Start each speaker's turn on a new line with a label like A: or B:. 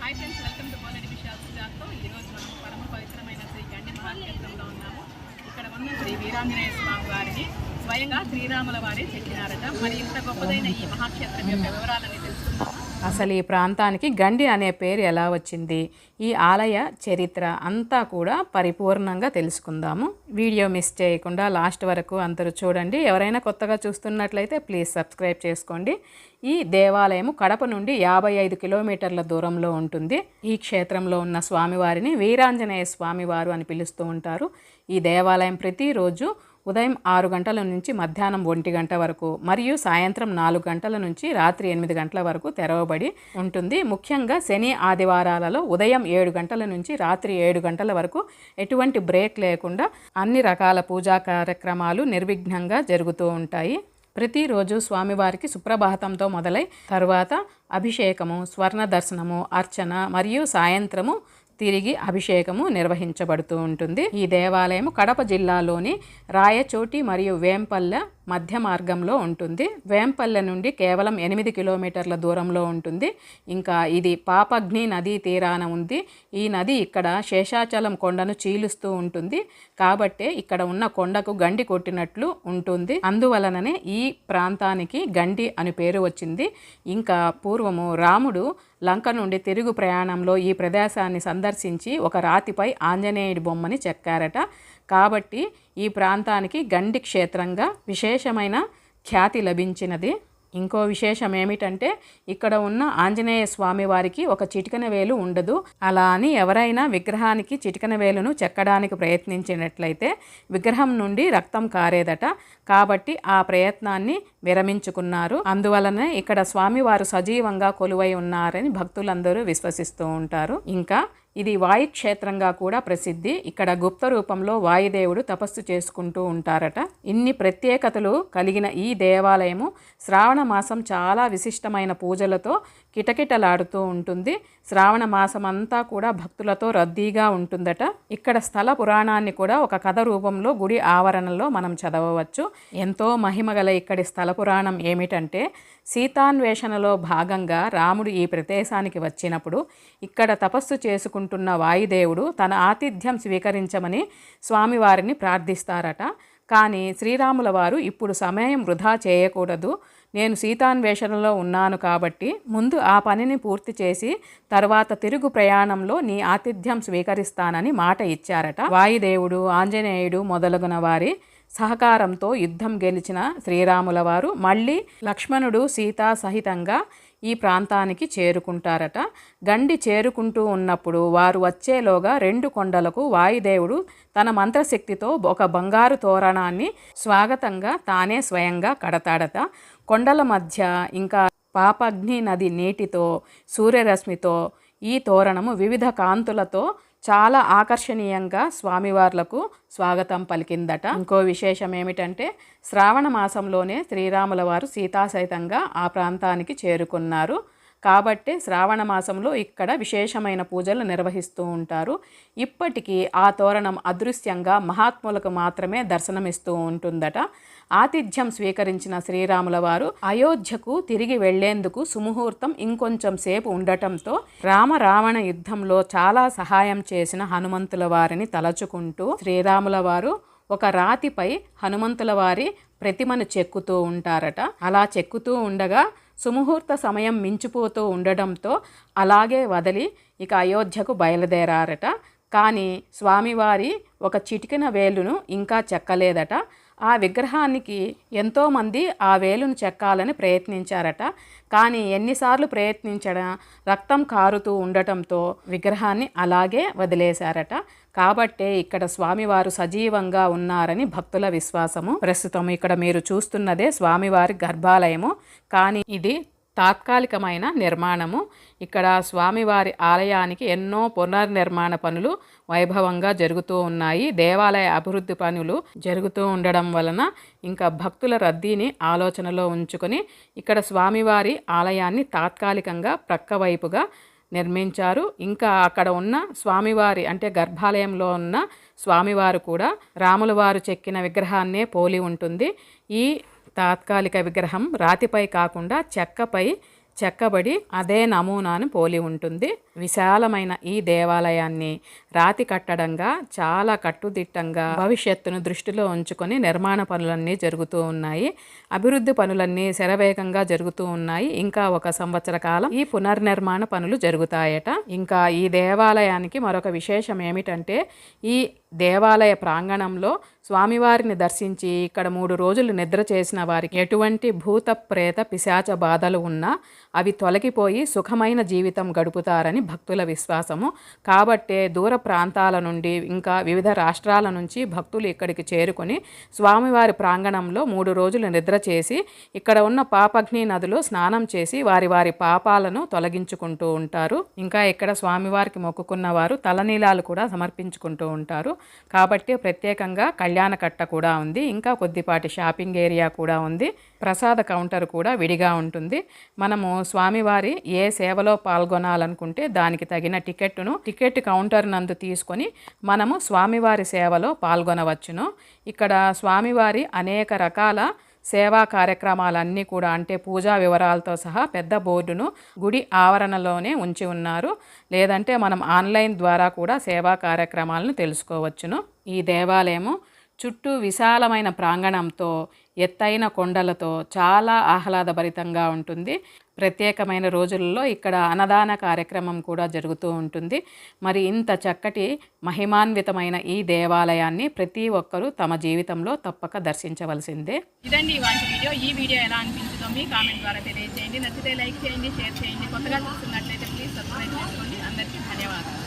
A: Hi friends welcome to పోలెడి విషయాలు సుజాత్తో ఈరోజు మనం పరమ పవిత్రమైన శ్రీ గండి మహాక్షేత్రంలో ఉన్నాము. ఇక్కడ ఉన్న శ్రీ వీరాంజనేయ స్వామి వారిని స్వయంగా శ్రీరాముల వారే చెక్కినారట మరి ఇంత గొప్పదైన ఈ మహాక్షేత్రం యొక్క వివరాలని తెలుసుకున్నాము
B: అసలు ఈ ప్రాంతానికి గండి అనే పేరు ఎలా వచ్చింది? ఈ ఆలయ చరిత్ర అంతా కూడా పరిపూర్ణంగా తెలుసుకుందాము. వీడియో మిస్ చేయకుండా లాస్ట్ వరకు అందరూ చూడండి. ఎవరైనా కొత్తగా చూస్తున్నట్లయితే ప్లీజ్ సబ్స్క్రైబ్ చేసుకోండి. ఈ దేవాలయము కడప నుండి యాభై ఐదు కిలోమీటర్ల దూరంలో ఉంటుంది. ఈ క్షేత్రంలో ఉన్న స్వామివారిని వీరాంజనేయ స్వామివారు అని పిలుస్తూ ఉంటారు. ఈ దేవాలయం ప్రతిరోజు ఉదయం ఆరు గంటల నుంచి మధ్యాహ్నం ఒంటి గంట వరకు మరియు సాయంత్రం నాలుగు గంటల నుంచి రాత్రి ఎనిమిది గంటల వరకు తెరవబడి ఉంటుంది. ముఖ్యంగా శని ఆదివారాలలో ఉదయం ఏడు గంటల నుంచి రాత్రి ఏడు గంటల వరకు ఎటువంటి బ్రేక్ లేకుండా అన్ని రకాల పూజా కార్యక్రమాలు నిర్విఘ్నంగా జరుగుతూ ఉంటాయి. ప్రతిరోజు స్వామివారికి సుప్రభాతంతో మొదలై తరువాత అభిషేకము స్వర్ణ దర్శనము అర్చన మరియు సాయంత్రము తిరిగి అభిషేకము నిర్వహించబడుతూ ఉంటుంది. ఈ దేవాలయము కడప జిల్లాలోని రాయచోటి మరియు వేంపల్లె మధ్య మార్గంలో ఉంటుంది. వేంపల్లె నుండి కేవలం ఎనిమిది కిలోమీటర్ల దూరంలో ఉంటుంది. ఇంకా ఇది పాపగ్ని నదీ తీరాన ఉంది. ఈ నది ఇక్కడ శేషాచలం కొండను చీలుస్తూ ఉంటుంది. కాబట్టే ఇక్కడ ఉన్న కొండకు గండి కొట్టినట్లు ఉంటుంది. అందువలననే ఈ ప్రాంతానికి గండి అని పేరు వచ్చింది. ఇంకా పూర్వము రాముడు లంక నుండి తిరుగు ప్రయాణంలో ఈ ప్రదేశాన్ని సందర్శించి ఒక రాతిపై ఆంజనేయుడి బొమ్మని చెక్కారట. కాబట్టి ఈ ప్రాంతానికి గండి క్షేత్రంగా విశేషమైన ఖ్యాతి లభించినది. ఇంకో విశేషం ఏమిటంటే ఇక్కడ ఉన్న ఆంజనేయ స్వామి వారికి ఒక చిటికన వేలు ఉండదు. అలా అని ఎవరైనా విగ్రహానికి చిటికన వేలును చెక్కడానికి ప్రయత్నించినట్లయితే విగ్రహం నుండి రక్తం కారేదట. కాబట్టి ఆ ప్రయత్నాన్ని విరమించుకున్నారు. అందువలనే ఇక్కడ స్వామివారు సజీవంగా కొలువై ఉన్నారని భక్తులందరూ విశ్వసిస్తూ ఉంటారు. ఇంకా ఇది వాయు క్షేత్రంగా కూడా ప్రసిద్ధి. ఇక్కడ గుప్త రూపంలో వాయుదేవుడు తపస్సు చేసుకుంటూ ఉంటారట. ఇన్ని ప్రత్యేకతలు కలిగిన ఈ దేవాలయము శ్రావణ మాసం చాలా విశిష్టమైన పూజలతో కిటకిటలాడుతూ ఉంటుంది. శ్రావణ మాసమంతా అంతా కూడా భక్తులతో రద్దీగా ఉంటుందట. ఇక్కడ స్థల పురాణాన్ని కూడా ఒక కథ రూపంలో గుడి ఆవరణలో మనం చదవవచ్చు. ఎంతో మహిమగల ఇక్కడి స్థల పురాణం ఏమిటంటే సీతాన్వేషణలో భాగంగా రాముడు ఈ ప్రదేశానికి వచ్చినప్పుడు ఇక్కడ తపస్సు చేసుకుంటున్న వాయుదేవుడు తన ఆతిథ్యం స్వీకరించమని స్వామివారిని ప్రార్థిస్తారట. కానీ శ్రీరాముల వారు ఇప్పుడు సమయం వృధా చేయకూడదు. నేను సీతాన్వేషణలో ఉన్నాను కాబట్టి ముందు ఆ పనిని పూర్తి చేసి తర్వాత తిరుగు ప్రయాణంలో నీ ఆతిథ్యం స్వీకరిస్తానని మాట ఇచ్చారట. వాయుదేవుడు ఆంజనేయుడు మొదలగున వారి సహకారంతో యుద్ధం గెలిచిన శ్రీరాముల వారు మళ్ళీ లక్ష్మణుడు సీతా సహితంగా ఈ ప్రాంతానికి చేరుకుంటారట. గండి చేరుకుంటూ ఉన్నప్పుడు వారు వచ్చేలోగా రెండు కొండలకు వాయుదేవుడు తన మంత్రశక్తితో ఒక బంగారు తోరణాన్ని స్వాగతంగా తానే స్వయంగా కడతాడట. కొండల మధ్య ఇంకా పాపగ్ని నది నీటితో సూర్యరశ్మితో ఈ తోరణము వివిధ కాంతులతో చాలా ఆకర్షణీయంగా స్వామివార్లకు స్వాగతం పలికిందట. ఇంకో విశేషం ఏమిటంటే శ్రావణ మాసంలోనే శ్రీరాముల వారు సీతాసహితంగా ఆ ప్రాంతానికి చేరుకున్నారు. కాబట్టి శ్రావణ మాసంలో ఇక్కడ విశేషమైన పూజలు నిర్వహిస్తూ ఉంటారు. ఇప్పటికీ ఆ తోరణం అదృశ్యంగా మహాత్ములకు మాత్రమే దర్శనమిస్తూ ఉంటుందట. ఆతిథ్యం స్వీకరించిన శ్రీరాముల వారు అయోధ్యకు తిరిగి వెళ్ళేందుకు సుముహూర్తం ఇంకొంచెం సేపు ఉండటంతో రామరావణ యుద్ధంలో చాలా సహాయం చేసిన హనుమంతుల వారిని తలచుకుంటూ శ్రీరాముల వారు ఒక రాతిపై హనుమంతుల వారి ప్రతిమను చెక్కుతూ ఉంటారట. అలా చెక్కుతూ ఉండగా సుముహూర్త సమయం మించిపోతూ ఉండడంతో అలాగే వదిలి ఇక అయోధ్యకు బయలుదేరారట. కానీ స్వామివారి ఒక చిటికిన వేలును ఇంకా చెక్కలేదట. ఆ విగ్రహానికి ఎంతోమంది ఆ వేలును చెక్కాలని ప్రయత్నించారట. కానీ ఎన్నిసార్లు ప్రయత్నించడం రక్తం కారుతూ ఉండటంతో విగ్రహాన్ని అలాగే వదిలేశారట. కాబట్టే ఇక్కడ స్వామివారు సజీవంగా ఉన్నారని భక్తుల విశ్వాసము. ప్రస్తుతం ఇక్కడ మీరు చూస్తున్నదే స్వామివారి గర్భాలయము. కానీ ఇది తాత్కాలికమైన నిర్మాణము. ఇక్కడ స్వామివారి ఆలయానికి ఎన్నో పునర్నిర్మాణ పనులు వైభవంగా జరుగుతూ ఉన్నాయి. దేవాలయ అభివృద్ధి పనులు జరుగుతూ ఉండడం వలన ఇంకా భక్తుల రద్దీని ఆలోచనలో ఉంచుకొని ఇక్కడ స్వామివారి ఆలయాన్ని తాత్కాలికంగా ప్రక్కవైపుగా నిర్మించారు. ఇంకా అక్కడ ఉన్న స్వామివారి అంటే గర్భాలయంలో ఉన్న స్వామివారు కూడా రాములవారు చెక్కిన విగ్రహాన్నే పోలి ఉంటుంది. ఈ తాత్కాలిక విగ్రహం రాతిపై కాకుండా చెక్కపై చెక్కబడి అదే నమూనాను పోలి ఉంటుంది. విశాలమైన ఈ దేవాలయాన్ని రాతి కట్టడంగా చాలా కట్టుదిట్టంగా భవిష్యత్తును దృష్టిలో ఉంచుకొని నిర్మాణ పనులన్నీ జరుగుతూ ఉన్నాయి. అభివృద్ధి పనులన్నీ శరవేగంగా జరుగుతూ ఉన్నాయి. ఇంకా ఒక సంవత్సర కాలం ఈ పునర్నిర్మాణ పనులు జరుగుతాయట. ఇంకా ఈ దేవాలయానికి మరొక విశేషం ఏమిటంటే ఈ దేవాలయ ప్రాంగణంలో స్వామివారిని దర్శించి ఇక్కడ మూడు రోజులు నిద్ర చేసిన వారికి ఎటువంటి భూత ప్రేత పిశాచ బాధలు ఉన్నా అవి తొలగిపోయి సుఖమైన జీవితం గడుపుతారని భక్తుల విశ్వాసము. కాబట్టే దూర ప్రాంతాల నుండి ఇంకా వివిధ రాష్ట్రాల నుంచి భక్తులు ఇక్కడికి చేరుకొని స్వామివారి ప్రాంగణంలో మూడు రోజులు నిద్ర చేసి ఇక్కడ ఉన్న పాపగ్ని నదిలో స్నానం చేసి వారి వారి పాపాలను తొలగించుకుంటూ ఉంటారు. ఇంకా ఇక్కడ స్వామివారికి మొక్కుకున్న వారు తలనీలాలు కూడా సమర్పించుకుంటూ ఉంటారు. కాబట్టి ప్రత్యేకంగా కళ్యాణ కట్ట కూడా ఉంది. ఇంకా కొద్దిపాటి షాపింగ్ ఏరియా కూడా ఉంది. ప్రసాద కౌంటర్ కూడా విడిగా ఉంటుంది. మనము స్వామివారి ఏ సేవలో పాల్గొనాలనుకుంటే దానికి తగిన టికెట్ను టికెట్ కౌంటర్ నందు తీసుకొని మనము స్వామివారి సేవలో పాల్గొనవచ్చును. ఇక్కడ స్వామివారి అనేక రకాల సేవా కార్యక్రమాలన్నీ కూడా అంటే పూజా వివరాలతో సహా పెద్ద బోర్డును గుడి ఆవరణలోనే ఉంచి ఉన్నారు. లేదంటే మనం ఆన్లైన్ ద్వారా కూడా సేవా కార్యక్రమాలను తెలుసుకోవచ్చును. ఈ దేవాలయము చుట్టూ విశాలమైన ప్రాంగణంతో ఎత్తైన కొండలతో చాలా ఆహ్లాదభరితంగా ఉంటుంది. ప్రత్యేకమైన రోజులలో ఇక్కడ అన్నదాన కార్యక్రమం కూడా జరుగుతూ ఉంటుంది. మరి ఇంత చక్కటి మహిమాన్వితమైన ఈ దేవాలయాన్ని ప్రతి ఒక్కరూ తమ జీవితంలో తప్పక దర్శించవలసిందే.
A: ఇదండి ఇవాంటి వీడియో. ఈ వీడియో ఎలా అనిపించిందో మీ కామెంట్ ద్వారా తెలియజేయండి నచ్చితే లైక్ చేయండి షేర్ చేయండి. కొత్తగా చూస్తున్నట్లయితే ప్లీజ్ సబ్స్క్రైబ్ చేసుకోండి. అందరికీ ధన్యవాదాలు.